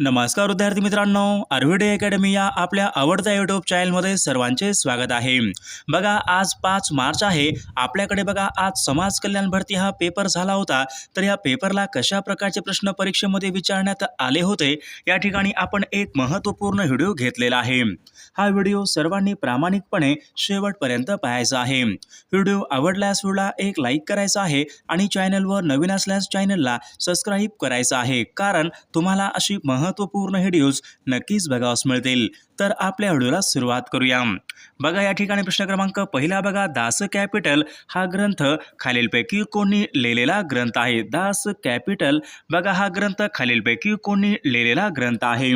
नमस्कार विद्यार्थी मित्रांनो आरव्हीडे अकॅडमी या आपल्या आवडत्या यूट्यूब चॅनलमध्ये सर्वांचे स्वागत आहे. बघा आज पाच मार्च आहे. आपल्याकडे बघा आज समाज कल्याण भरती हा पेपर झाला होता. तर या पेपरला कशा प्रकारचे प्रश्न परीक्षेमध्ये विचारण्यात आले होते या ठिकाणी आपण एक महत्त्वपूर्ण व्हिडिओ घेतलेला आहे. हा व्हिडिओ सर्वांनी प्रामाणिकपणे शेवटपर्यंत पाहायचा आहे. व्हिडिओ आवडल्यास व्हिडिओला एक लाईक करायचा आहे आणि चॅनलवर नवीन असल्यास चॅनलला सबस्क्राईब करायचं आहे. कारण तुम्हाला अशी महत्त्वपूर्ण व्हिडिओज नक्कीच बघावस मिळतील. तर आपल्या व्हिडिओला सुरुवात करूया. बघा या ठिकाणी प्रश्न क्रमांक पहिला बघा. दास कॅपिटल हा ग्रंथ खालीलपैकी कोणी लिहिलेला ग्रंथ आहे? दास कॅपिटल बघा हा ग्रंथ खालीलपैकी कोणी लिहिलेला ग्रंथ आहे?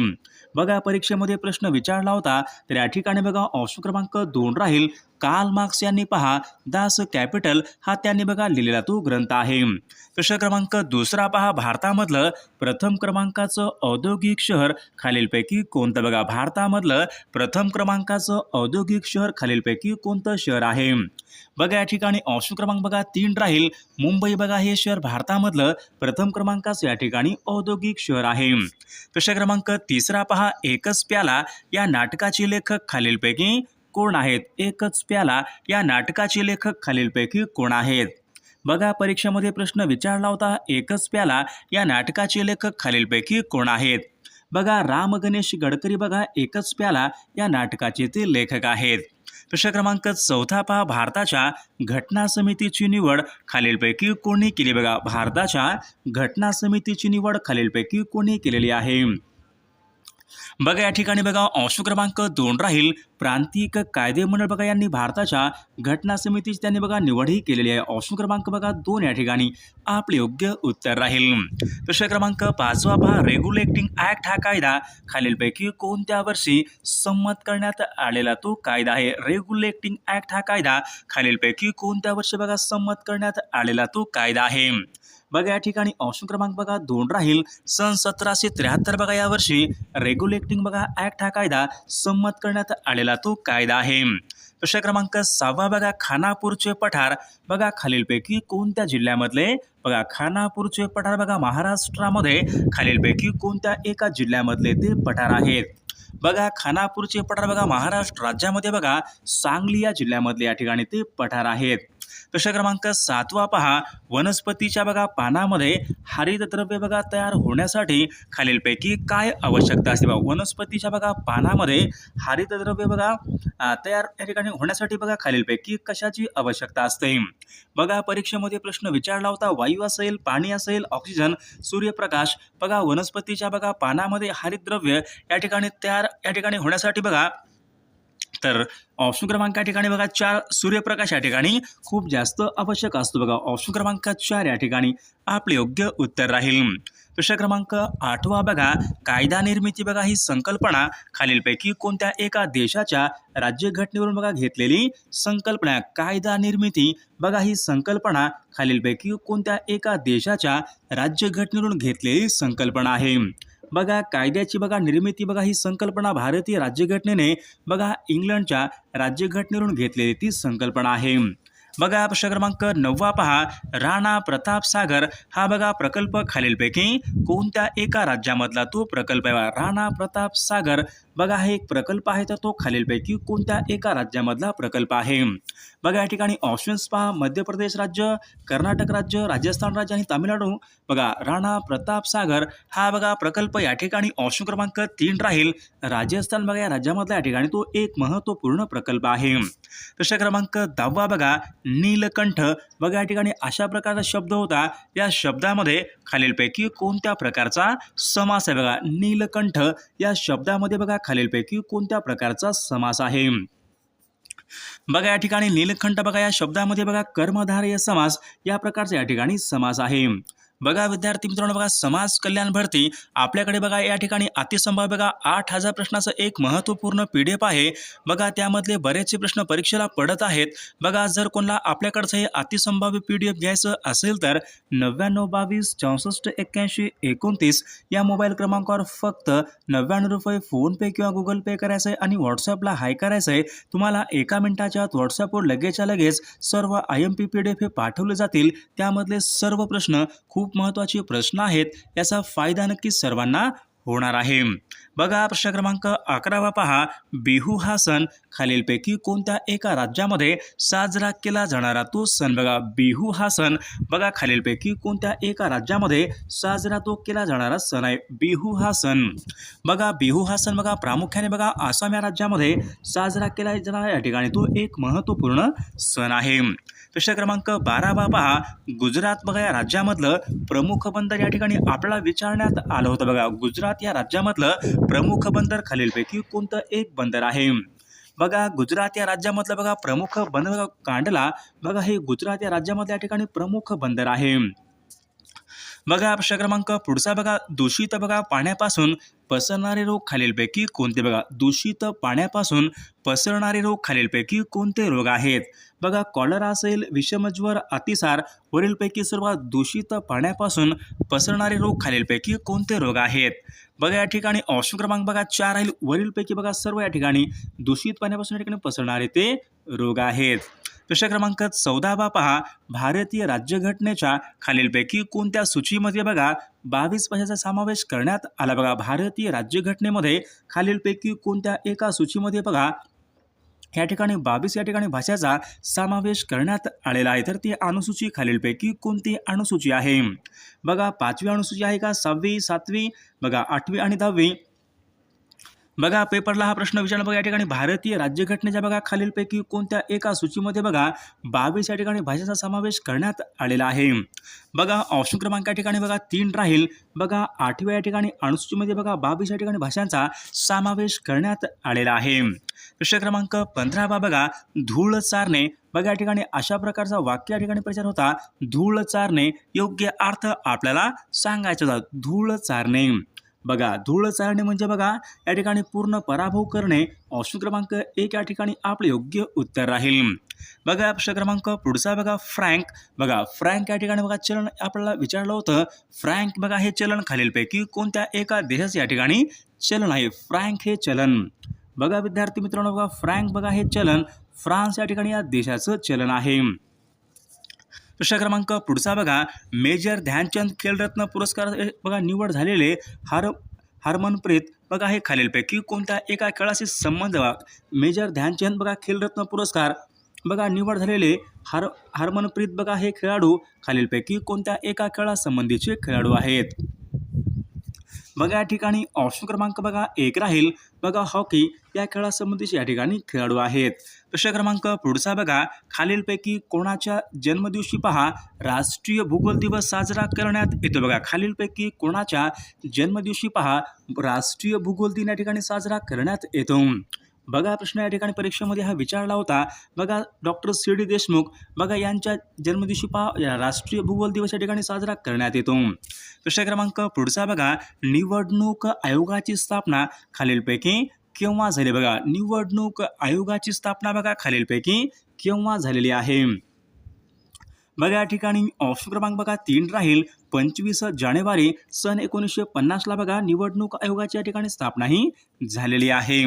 बघा परीक्षेमध्ये प्रश्न विचारला होता. तर या ठिकाणी बघा ऑप्शन क्रमांक दोन राहील. कार्ल मार्क्स यांनी पहा दास कॅपिटल हा त्यांनी बघा लिहिलेला तो ग्रंथ आहे. प्रश्न क्रमांक दुसरा पहा भारतामधलं प्रथम क्रमांकाचं औद्योगिक शहर खालीलपैकी कोणतं? बघा भारतामधलं प्रथम क्रमांकाचं औद्योगिक शहर खालीलपैकी कोणतं शहर आहे? बघा या ठिकाणी ऑप्शन क्रमांक बघा तीन राहील. मुंबई बघा हे शहर भारतामधलं प्रथम क्रमांकाचं या ठिकाणी औद्योगिक शहर आहे. प्रश्न क्रमांक तिसरा पहा एकच प्याला या नाटकाचे लेखक खालीलपैकी कोण आहेत? एकच प्याला. या नाटकाचे लेखक खालीलपैकी कोण आहेत? बघा परीक्षेमध्ये प्रश्न विचारला होता. एकच प्याला. या नाटकाचे लेखक खालीलपैकी कोण आहेत? बघा राम गणेश गडकरी बघा एकच प्याला. या नाटकाचे ते लेखक आहेत. प्रश्न क्रमांक चौथा पहा. भारताच्या घटना समितीची निवड खालीलपैकी कोणी केली? बघा भारताच्या घटना समितीची निवड खालीलपैकी कोणी केलेली आहे? बघा या ठिकाणी बघा अंश क्रमांक दोन राहील. प्रांतिक कायदे मंडळ बघा यांनी भारताच्या घटना समितीची त्यांनी बघा निवडही केलेली आहे. अंश क्रमांक बघा दोन या ठिकाणी. आपले योग्य उत्तर राहील. प्रश्न क्रमांक पाचवा पहा. रेग्युलेटिंग ऍक्ट हा कायदा खालीलपैकी कोणत्या वर्षी संमत करण्यात आलेला तो कायदा आहे? रेग्युलेटिंग ऍक्ट हा कायदा खालीलपैकी कोणत्या वर्षी बघा संमत करण्यात आलेला तो कायदा आहे? बघा या ठिकाणी ऑप्शन क्रमांक बघा दोन राहील. सन सतराशे त्र्याहत्तर बघा यावर्षी रेग्युलेटिंग बघा ऍक्ट हा कायदा संमत करण्यात आलेला तो कायदा आहे. प्रश्न क्रमांक सहावा बघा खानापूरचे पठार. बघा खालीलपैकी कोणत्या जिल्ह्यामधले? बघा खानापूरचे पठार बघा महाराष्ट्रामध्ये. खालीलपैकी कोणत्या एका जिल्ह्यामधले ते पठार आहेत? बघा खानापूरचे पठार बघा महाराष्ट्र राज्यामध्ये बघा सांगली या जिल्ह्यामधले या ठिकाणी ते पठार आहेत. प्रश्न क्रमांक सातवा पहा. वनस्पतीच्या बघा पानामध्ये हरितद्रव्य बघा तयार होण्यासाठी खालीलपैकी काय आवश्यकता असते बघा. वनस्पतीच्या बघा पानामध्ये हरितद्रव्य बघा तयार या ठिकाणी होण्यासाठी बघा खालीलपैकी कशाची आवश्यकता असते. बघा परीक्षेमध्ये प्रश्न विचारला होता वायू असेल पाणी असेल ऑक्सिजन सूर्यप्रकाश. बघा वनस्पतीच्या बघा पानामध्ये हरितद्रव्य या ठिकाणी तयार या ठिकाणी होण्यासाठी बघा तर ऑप्शन क्रमांक या ठिकाणी बघा चार सूर्यप्रकाश या ठिकाणी खूप जास्त आवश्यक असतो बघा. ऑप्शन क्रमांक चार या ठिकाणी आपले योग्य उत्तर राहील. प्रश्न क्रमांक आठवा बघा. कायदा निर्मिती बघा ही संकल्पना खालीलपैकी कोणत्या एका देशाच्या राज्यघटनेवरून बघा घेतलेली संकल्पना कायदा निर्मिती बघा ही संकल्पना खालीलपैकी कोणत्या एका देशाच्या राज्यघटनेवरून घेतलेली संकल्पना आहे. बघा कायद्याची बघा निर्मिती बघा ही संकल्पना भारतीय राज्यघटनेने बघा इंग्लंडच्या राज्यघटनेवरून घेतलेली ती संकल्पना आहे बघा प्रश्न क्रमांक नववा पहा राणा प्रताप सागर हा बघा प्रकल्प खालीलपैकी कोणत्या एका राज्यामधला तो प्रकल्प आहे बघा. राणा प्रताप सागर बघा हा एक प्रकल्प आहे तर तो खालीलपैकी कोणत्या एका राज्यामधला प्रकल्प आहे? बघा या ठिकाणी ऑप्शन्स पहा. मध्य प्रदेश राज्य कर्नाटक राज्य राजस्थान राज्य आणि तामिळनाडू. बघा राणा प्रताप सागर हा बघा प्रकल्प या ठिकाणी ऑप्शन क्रमांक तीन राहील. राजस्थान बघा या राज्यामधला या ठिकाणी तो एक महत्त्वपूर्ण प्रकल्प आहे. प्रश्न क्रमांक दहावा बघा नीलकंठ. बघा या ठिकाणी अशा प्रकारचा शब्द होता. या शब्दामध्ये खालीलपैकी कोणत्या प्रकारचा समास आहे? बघा नीलकंठ. या शब्दामध्ये बघा खालीलपैकी कोणत्या प्रकारचा समास आहे? बघा या ठिकाणी नीलकंठ बघा या शब्दामध्ये बघा कर्मधारय समास या प्रकारचा या ठिकाणी समास आहे. बघा विद्यार्थी मित्रांनो बघा समाज कल्याण भरती. आपल्याकडे बघा या ठिकाणी अतिसंभाव्य बघा आठ हजार प्रश्नाचं एक महत्त्वपूर्ण पी डी एफ आहे. बघा त्यामधले बरेचसे प्रश्न परीक्षेला पडत आहेत. बघा जर कोणाला आपल्याकडचं हे अतिसंभाव्य पी डी एफ घ्यायचं असेल तर नव्याण्णव बावीस चौसष्ट एक्क्याऐंशी एकोणतीस या मोबाईल क्रमांकावर फक्त नव्याण्णव रुपये फोनपे किंवा गुगल पे करायचं आहे आणि व्हॉट्सअपला हाय करायचं आहे. तुम्हाला एका मिनिटाच्या आत व्हॉट्सअपवर लगेचच्या लगेच सर्व I M P P D F हे पाठवले जातील. त्यामधले सर्व प्रश्न खूप महत्त्वाचे प्रश्न आहेत याचा फायदा नक्कीच सर्वांना होणार आहे. बघा प्रश्न क्रमांक अकरावा पहा. बिहू हा सण खालीलपैकी कोणत्या एका राज्यामध्ये साजरा केला जाणारा तो सण बघा. बिहू हा सण बघा खालीलपैकी कोणत्या एका राज्यामध्ये साजरा तो केला जाणारा सण आहे. बिहू हा सण बघा. बिहू हा सण बघा प्रामुख्याने बघा आसाम या राज्यामध्ये साजरा केला जाणारा या ठिकाणी तो एक महत्त्वपूर्ण सण आहे. प्रश्न क्रमांक बारावा पहा. गुजरात बघा या राज्यामधलं प्रमुख बंदर या ठिकाणी आपल्याला विचारण्यात आलं होतं बघा. गुजरात या राज्यामधलं प्रमुख बंदर खालीलपैकी कोणतं एक बंदर आहे? बघा गुजरात या राज्यामधलं बघा प्रमुख बंदर कांडला बघा हे गुजरात या राज्यामधल्या ठिकाणी प्रमुख बंदर आहे. बघा प्रश्न क्रमांक पुढचा बघा. दूषित बघा पाण्यापासून पसरणारे रोग खालीलपैकी कोणते बघा? दूषित पाण्यापासून पसरणारे रोग खालीलपैकी कोणते रोग आहेत? बघा कॉलरा असेल विषमज्वर अतिसार वरीलपैकी सर्वात दूषित पाण्यापासून पसरणारे रोग खालीलपैकी कोणते रोग आहेत? बघा या ठिकाणी ऑप्शन क्रमांक बघा चार राहील. वरीलपैकी बघा सर्व या ठिकाणी दूषित पाण्यापासून या ठिकाणी पसरणारे ते रोग आहेत. प्रश्न क्रमांक चौदावा पहा. भारतीय राज्यघटनेच्या खालीलपैकी कोणत्या सूचीमध्ये बघा बावीस भाषेचा समावेश करण्यात आला बघा. भारतीय राज्यघटनेमध्ये खालीलपैकी कोणत्या एका सूचीमध्ये बघा या ठिकाणी बावीस या ठिकाणी भाषाचा समावेश करण्यात आलेला आहे. तर ती अनुसूची खालीलपैकी कोणती अनुसूची आहे? बघा पाचवी अनुसूची आहे का? सहावी सातवी? बघा आठवी आणि दहावी? बघा पेपरला हा प्रश्न विचारला बघा या ठिकाणी भारतीय राज्यघटनेच्या बघा खालीलपैकी कोणत्या एका सूचीमध्ये बघा बावीस या ठिकाणी भाषेचा समावेश करण्यात आलेला आहे. बघा ऑप्शन क्रमांक या ठिकाणी बघा तीन राहील. बघा आठव्या या ठिकाणी अनुसूचीमध्ये बघा बावीस या ठिकाणी भाषांचा समावेश करण्यात आलेला आहे. प्रश्न क्रमांक पंधरावा बघा धूळ चारणे. बघा या ठिकाणी अशा प्रकारचा वाक्य या ठिकाणी प्रचार होता धूळ चारणे योग्य अर्थ आपल्याला सांगायचा होता धूळ चारणे. बघा धूळ चाळणे म्हणजे बघा या ठिकाणी पूर्ण पराभव करणे ऑप्शन क्रमांक एक या ठिकाणी आपले योग्य उत्तर राहील. बघा प्रश्न क्रमांक पुढचा बघा फ्रँक. बघा फ्रँक या ठिकाणी बघा चलन आपल्याला विचारलं होतं फ्रँक बघा हे चलन खालीलपैकी कोणत्या एका देशाचं या ठिकाणी चलन आहे? फ्रँक हे चलन. बघा विद्यार्थी मित्रांनो बघा फ्रँक बघा हे चलन फ्रान्स या ठिकाणी या देशाचं चलन आहे. प्रश्न क्रमांक पुढचा बघा. मेजर ध्यानचंद खेलरत्न पुरस्कार बघा निवड झालेले हर हरमनप्रीत बघा हे खालीलपैकी कोणत्या एका खेळाशी संबंध मेजर ध्यानचंद बघा खेलरत्न पुरस्कार बघा निवड झालेले हर हरमनप्रीत बघा हे खेळाडू खालीलपैकी कोणत्या एका खेळासंबंधीचे खेळाडू आहेत? बघा या ठिकाणी ऑप्शन क्रमांक बघा एक राहील. बघा हॉकी या खेळासंबंधीचे या ठिकाणी खेळाडू आहेत. प्रश्न क्रमांक पुढचा बघा. खालीलपैकी कोणाच्या जन्मदिवशी पहा? राष्ट्रीय भूगोल दिवस साजरा करण्यात येतो बघा. खालीलपैकी कोणाच्या जन्मदिवशी पहा? राष्ट्रीय भूगोल दिन या ठिकाणी साजरा करण्यात येतो. बघा प्रश्न या ठिकाणी परीक्षेमध्ये हा विचारला होता. बघा डॉक्टर सी डी देशमुख बघा यांच्या जन्मदिवशी पहा. या राष्ट्रीय भूगोल दिवस या ठिकाणी साजरा करण्यात येतो. प्रश्न क्रमांक पुढचा बघा. निवडणूक आयोगाची स्थापना खालीलपैकी केव्हा झाली? बघा निवडणूक आयोगाची स्थापना बघा खालीलपैकी केव्हा झालेली आहे? बघा या ठिकाणी ऑप्शन क्रमांक बघा तीन राहील. पंचवीस जानेवारी सन एकोणीसशे पन्नासला बघा निवडणूक आयोगाची या ठिकाणी स्थापना ही झालेली आहे.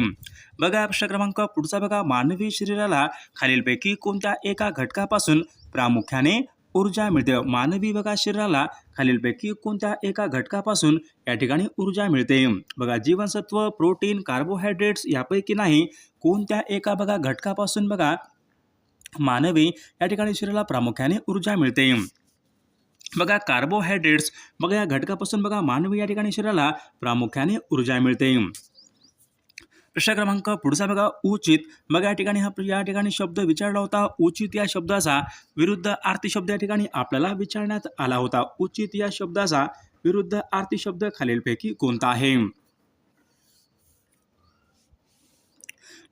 बघा प्रश्न क्रमांक पुढचा बघा मानवी शरीराला खालीलपैकी कोणत्या एका घटकापासून प्रामुख्याने ऊर्जा मिळते. मानवी बघा शरीराला खालीलपैकी कोणत्या एका घटकापासून या ठिकाणी ऊर्जा मिळते? बघा जीवनसत्व प्रोटीन कार्बोहायड्रेट्स यापैकी नाही कोणत्या एका बघा घटकापासून बघा मानवी या ठिकाणी शरीराला प्रामुख्याने ऊर्जा मिळते. बघा कार्बोहायड्रेट्स बघा या घटकापासून बघा मानवी या ठिकाणी शरीराला प्रामुख्याने ऊर्जा मिळते. प्रश्न क्रमांक पुढचा बघा उचित. बघा या ठिकाणी हा या ठिकाणी शब्द विचारला होता. उचित या शब्दाचा विरुद्ध आरती शब्द या ठिकाणी आपल्याला विचारण्यात आला होता. उचित या शब्दाचा विरुद्ध आरती शब्द खालीलपैकी कोणता आहे?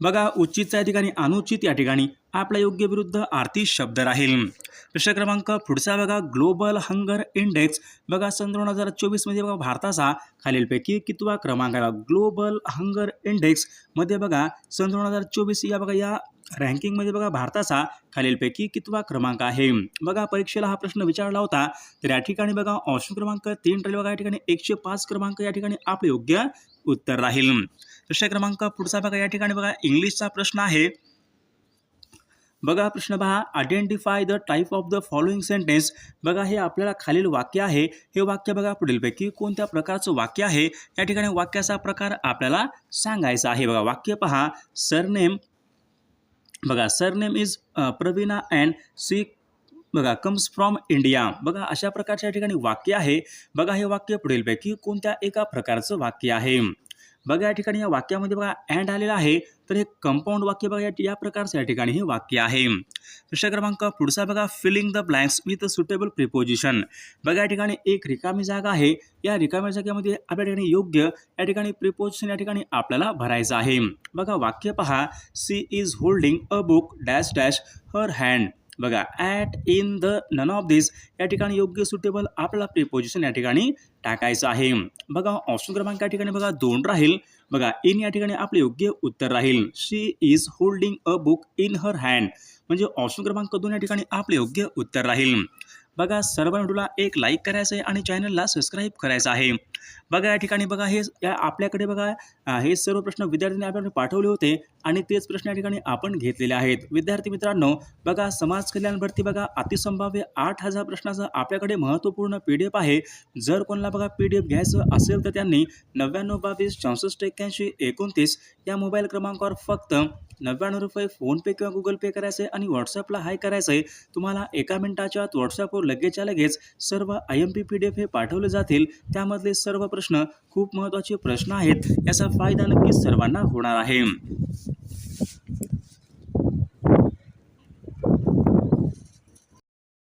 बघा उचितचा या ठिकाणी अनुचित या ठिकाणी आपला योग्य विरुद्ध आर्थिक शब्द राहील. प्रश्न क्रमांक पुढचा बघा ग्लोबल हंगर इंडेक्स. बघा सन दोन हजार चोवीसमध्ये बघा भारताचा खालीलपैकी कितवा क्रमांक आहे? ग्लोबल हंगर इंडेक्समध्ये बघा सन दोन हजार चोवीस या बघा या रँकिंगमध्ये बघा भारताचा खालीलपैकी कितवा क्रमांक आहे? बघा परीक्षेला हा प्रश्न विचारला होता. तर या ठिकाणी बघा ऑप्शन क्रमांक तीन राहील बघा या ठिकाणी एकशे पाच क्रमांक या ठिकाणी आपले योग्य उत्तर राहील. प्रश्न क्रमांक पुढचा बघा या ठिकाणी बघा इंग्लिशचा प्रश्न आहे. बघा प्रश्न पहा. Identify the type of the following sentence बघा हे आपल्याला खालील वाक्य आहे. हे वाक्य बघा पुढीलपैकी कोणत्या प्रकारचं वाक्य आहे? या ठिकाणी वाक्याचा प्रकार आपल्याला सांगायचा आहे. बघा वाक्य पहा. सरनेम बघा surname is Praveena and she बघा कम्स फ्रॉम इंडिया बघा अशा प्रकारच्या ठिकाणी वाक्य आहे. बघा हे वाक्य पुढीलपैकी कोणत्या एका प्रकारचं वाक्य आहे? बघा या ठिकाणी या वाक्यामध्ये बघा अँड आलेलं आहे. तर हे कंपाऊंड वाक्य बघा या या प्रकारचं या ठिकाणी हे वाक्य आहे. प्रश्न क्रमांक पुढचा बघा filling the blanks with suitable preposition बघा या ठिकाणी एक रिकामी जागा आहे. या रिकाम्या जागेमध्ये आपल्या ठिकाणी योग्य या ठिकाणी प्रिपोजिशन या ठिकाणी आपल्याला भरायचं आहे. बघा वाक्य पहा. She is holding a book dash dash her hand बघा at in the none of this या ठिकाणी योग्य सुटेबल आपला प्रिपोजिशन या ठिकाणी टाकायचं आहे. बघा ऑप्शन क्रमांक या ठिकाणी बघा दोन राहील. बघा इन या ठिकाणी आपले योग्य उत्तर राहील. She is holding a book in her hand म्हणजे ऑप्शन क्रमांक दोन या ठिकाणी आपले योग्य उत्तर राहील. बघा सर्व व्हिडिओला एक लाईक करायचं आहे आणि चॅनलला सबस्क्राईब करायचं आहे. बघा या ठिकाणी बघा हे या आपल्याकडे बघा हे सर्व प्रश्न विद्यार्थ्यांनी आपल्याकडे पाठवले होते आणि तेच प्रश्न या ठिकाणी आपण घेतलेले आहेत. विद्यार्थी मित्रांनो बघा समाज कल्याण भरती बघा अतिसंभाव्य आठ हजार प्रश्नाचं आपल्याकडे महत्त्वपूर्ण पी डी एफ आहे. जर कोणाला बघा पी डी एफ घ्यायचं असेल तर त्यांनी नव्याण्णव बावीस चौसष्ट एक्क्याऐंशी एकोणतीस या मोबाईल क्रमांकावर फक्त नव्याण्णव रुपये फोनपे किंवा गुगल पे करायचं आहे आणि व्हॉट्सअपला हाय करायचं आहे तुम्हाला एका मिनिटाच्या आत व्हॉट्सअपवर लगेचच्या लगेच सर्व I M P P D F हे पाठवले जातील. त्यामधले सर्व प्रश्न खूप महत्त्वाचे प्रश्न आहेत याचा फायदा नक्कीच सर्वांना होणार आहे.